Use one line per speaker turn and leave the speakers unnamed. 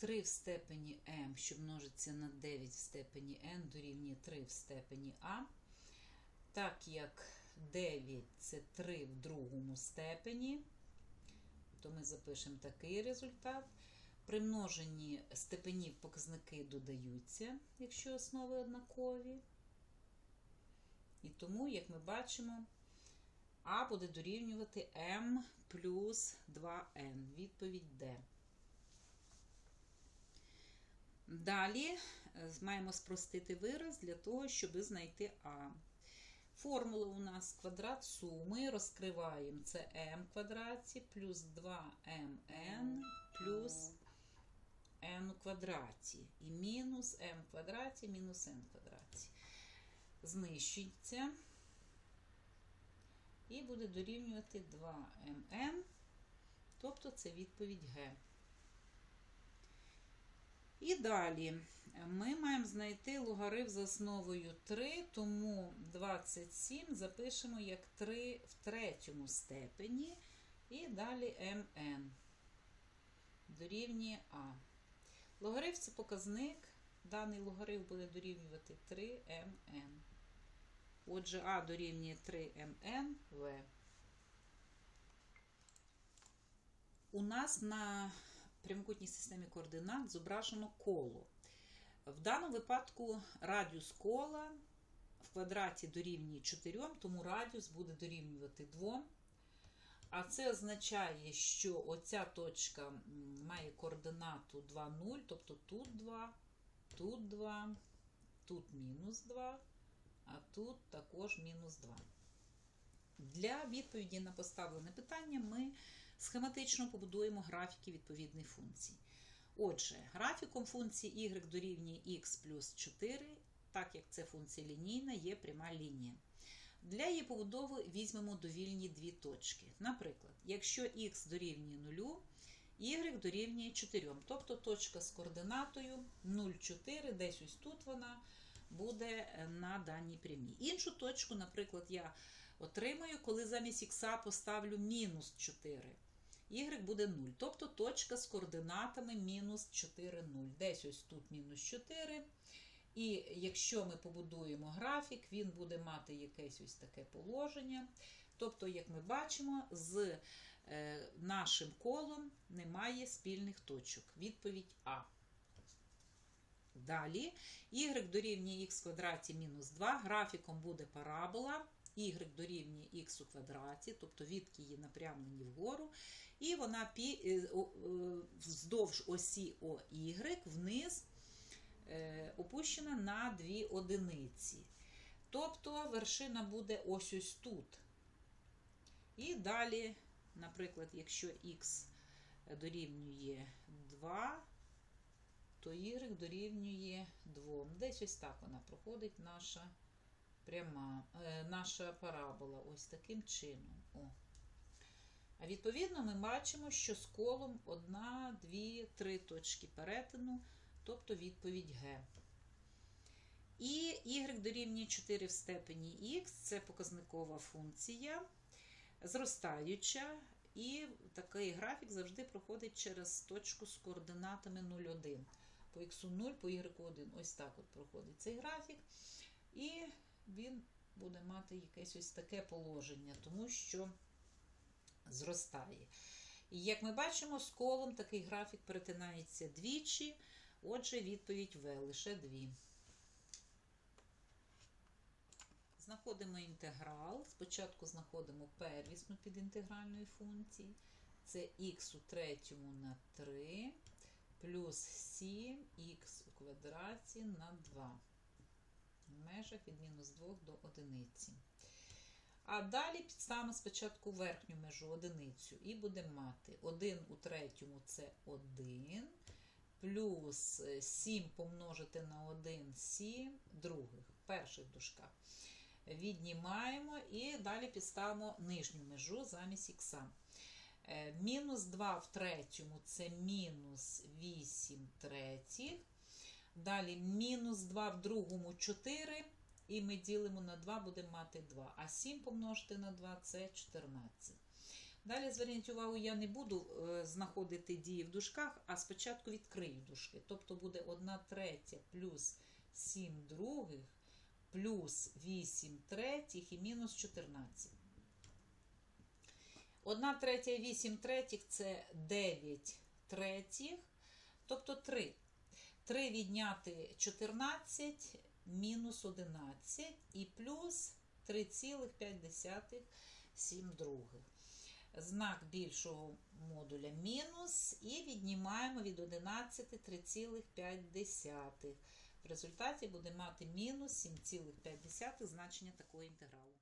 3 в степені m, що множиться на 9 в степені n, дорівнює 3 в степені a. Так як 9 це 3 в другому степені, то ми запишемо такий результат. При множенні степенів показники додаються, якщо основи однакові. І тому, як ми бачимо, А буде дорівнювати m плюс 2n. Відповідь D. Далі е, маємо спростити вираз для того, щоб знайти А. Формула у нас квадрат суми. Розкриваємо це m квадраті плюс 2mn плюс n квадраті. І мінус m квадраті мінус в квадраті. Знищується. І буде дорівнювати 2mn, тобто це відповідь Г. І далі ми маємо знайти логарифм за основою 3, тому 27 запишемо як 3 в третьому степені. І далі mn дорівнює А. Логарифм це показник. Даний логарифм буде дорівнювати 3mn. Отже, А дорівнює 3mn В. У нас на прямокутній системі координат зображено коло. В даному випадку радіус кола в квадраті дорівнює 4, тому радіус буде дорівнювати 2. А це означає, що оця точка має координату 2, 0, тобто тут 2, тут 2, тут мінус 2, а тут також мінус 2. Для відповіді на поставлене питання ми схематично побудуємо графіки відповідних функцій. Отже, графіком функції y дорівнює x плюс 4, так як це функція лінійна, є пряма лінія. Для її побудови візьмемо довільні дві точки. Наприклад, якщо x дорівнює 0, y дорівнює 4, тобто точка з координатою 0,4, десь ось тут вона буде на даній прямій. Іншу точку, наприклад, я отримаю, коли замість х поставлю мінус 4 y буде 0. Тобто точка з координатами мінус 4, 0. Десь ось тут мінус 4. І якщо ми побудуємо графік, він буде мати якесь ось таке положення. Тобто, як ми бачимо, з е, нашим колом немає спільних точок. Відповідь А. Далі y дорівнює х квадраті мінус 2. Графіком буде парабола y дорівнює х у квадраті, тобто відки її напрямлені вгору, і вона вздовж осі OY вниз е, опущена на дві одиниці. Тобто вершина буде ось ось тут. І далі, наприклад, якщо х дорівнює 2, то y дорівнює 2. Десь ось так вона проходить наша пряма, е, наша парабола ось таким чином. О. А відповідно, ми бачимо, що з колом 1, 2, 3 точки перетину, тобто відповідь Г. І y дорівнює 4 в степені х це показникова функція, зростаюча, і такий графік завжди проходить через точку з координатами 0,1. По х 0, по y 1. Ось так от проходить цей графік. І він буде мати якесь ось таке положення, тому що зростає. І як ми бачимо, з колом такий графік перетинається двічі, отже, відповідь В лише дві. Знаходимо інтеграл. Спочатку знаходимо первісну під інтегральної функції. Це х у третьому на 3 плюс 7х у квадраті на 2 в межах від мінус 2 до одиниці. А далі підставимо спочатку верхню межу одиницю і будемо мати 1 у третьому це 1, плюс 7 помножити на 1 7 других, перших дужках. Віднімаємо і далі підставимо нижню межу замість х. Е, мінус 2 в третьому це мінус 8 третіх. Далі мінус 2 в другому 4. І ми ділимо на 2, будемо мати 2. А 7 помножити на 2 це 14. Далі зверніть увагу, я не буду е, знаходити дії в дужках, а спочатку відкрию дужки. Тобто буде 1 третя плюс 7 других плюс 8 третіх і мінус 14. 1 третя і 8 третіх це 9 третіх, тобто 3. 3 відняти 14 мінус 11 і плюс 3,5 7 других. Знак більшого модуля мінус і віднімаємо від 11 3,5. В результаті буде мати мінус 7,5 значення такого інтегралу.